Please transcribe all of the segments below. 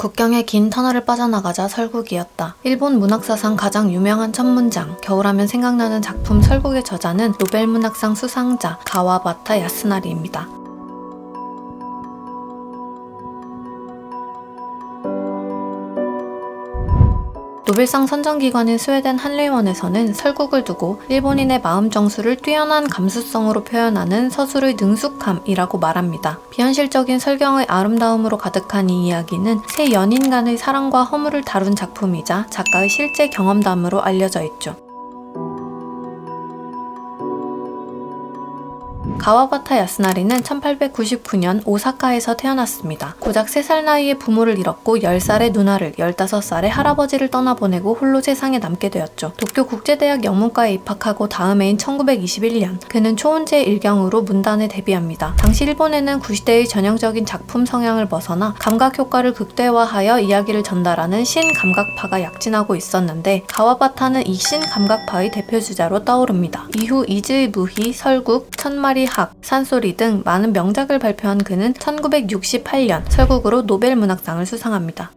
국경의 긴 터널을 빠져나가자 설국이었다. 일본 문학사상 가장 유명한 첫 문장, 겨울하면 생각나는 작품 설국의 저자는 노벨문학상 수상자 가와바타 야스나리입니다. 노벨상 선정기관인 스웨덴 한리원에서는 설국을 두고 일본인의 마음 정수를 뛰어난 감수성으로 표현하는 서술의 능숙함이라고 말합니다. 비현실적인 설경의 아름다움으로 가득한 이 이야기는 세 연인 간의 사랑과 허물을 다룬 작품이자 작가의 실제 경험담으로 알려져 있죠. 가와바타 야스나리는 1899년 오사카에서 태어났습니다. 고작 3살 나이에 부모를 잃었고 10살의 누나를 15살의 할아버지를 떠나보내고 홀로 세상에 남게 되었죠. 도쿄 국제대학 영문과에 입학하고 다음 해인 1921년 그는 초혼제 일경으로 문단에 데뷔합니다. 당시 일본에는 구시대의 전형적인 작품 성향을 벗어나 감각 효과를 극대화하여 이야기를 전달하는 신감각파가 약진하고 있었는데 가와바타는 이 신감각파의 대표 주자로 떠오릅니다. 이후 이즈의 무희, 설국, 천마리 학, 산소리 등 많은 명작을 발표한 그는 1968년 설국으로 노벨 문학상을 수상합니다.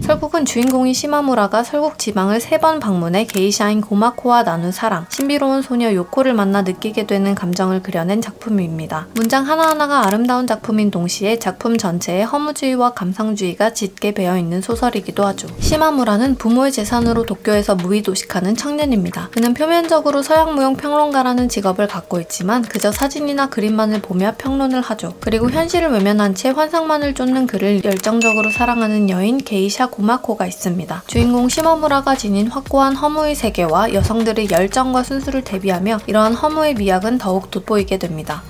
설국은 주인공인 시마무라가 설국 지방을 세 번 방문해 게이샤인 고마코와 나눈 사랑, 신비로운 소녀 요코를 만나 느끼게 되는 감정을 그려낸 작품입니다. 문장 하나하나가 아름다운 작품인 동시에 작품 전체에 허무주의와 감상주의가 짙게 배어있는 소설이기도 하죠. 시마무라는 부모의 재산으로 도쿄에서 무의도식하는 청년입니다. 그는 표면적으로 서양무용 평론가라는 직업을 갖고 있지만 그저 사진이나 그림만을 보며 평론을 하죠. 그리고 현실을 외면한 채 환상만을 쫓는 그를 열정적으로 사랑하는 여인 게이샤 고마코가 있습니다. 주인공 시마무라가 지닌 확고한 허무의 세계와 여성들의 열정과 순수를 대비하며 이러한 허무의 미학은 더욱 돋보이게 됩니다.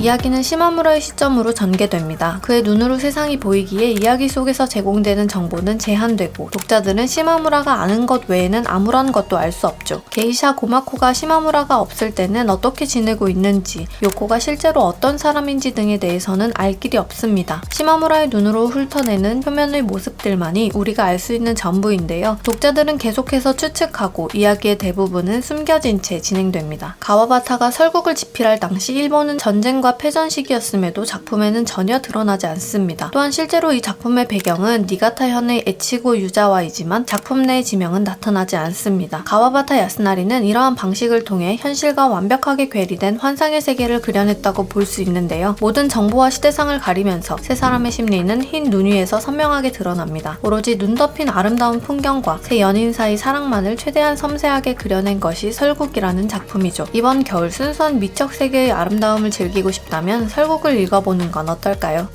이야기는 시마무라의 시점으로 전개됩니다. 그의 눈으로 세상이 보이기에 이야기 속에서 제공되는 정보는 제한되고 독자들은 시마무라가 아는 것 외에는 아무런 것도 알 수 없죠. 게이샤 고마코가 시마무라가 없을 때는 어떻게 지내고 있는지, 요코가 실제로 어떤 사람인지 등에 대해서는 알 길이 없습니다. 시마무라의 눈으로 훑어내는 표면의 모습들만이 우리가 알 수 있는 전부인데요. 독자들은 계속해서 추측하고 이야기의 대부분은 숨겨진 채 진행됩니다. 가와바타가 설국을 집필할 당시 일본은 전쟁 과 패전 시기였음에도 작품에는 전혀 드러나지 않습니다. 또한 실제로 이 작품의 배경은 니가타 현의 에치고 유자와이지만 작품 내 지명은 나타나지 않습니다. 가와바타 야스나리는 이러한 방식을 통해 현실과 완벽하게 괴리된 환상의 세계를 그려냈다고 볼 수 있는데요. 모든 정보와 시대상을 가리면서 세 사람의 심리는 흰 눈 위에서 선명하게 드러납니다. 오로지 눈 덮인 아름다운 풍경과 세 연인 사이 사랑만을 최대한 섬세하게 그려낸 것이 설국이라는 작품이죠. 이번 겨울 순수한 미적 세계의 아름다움을 즐기 고 싶다면 설국을 읽어보는 건 어떨까요?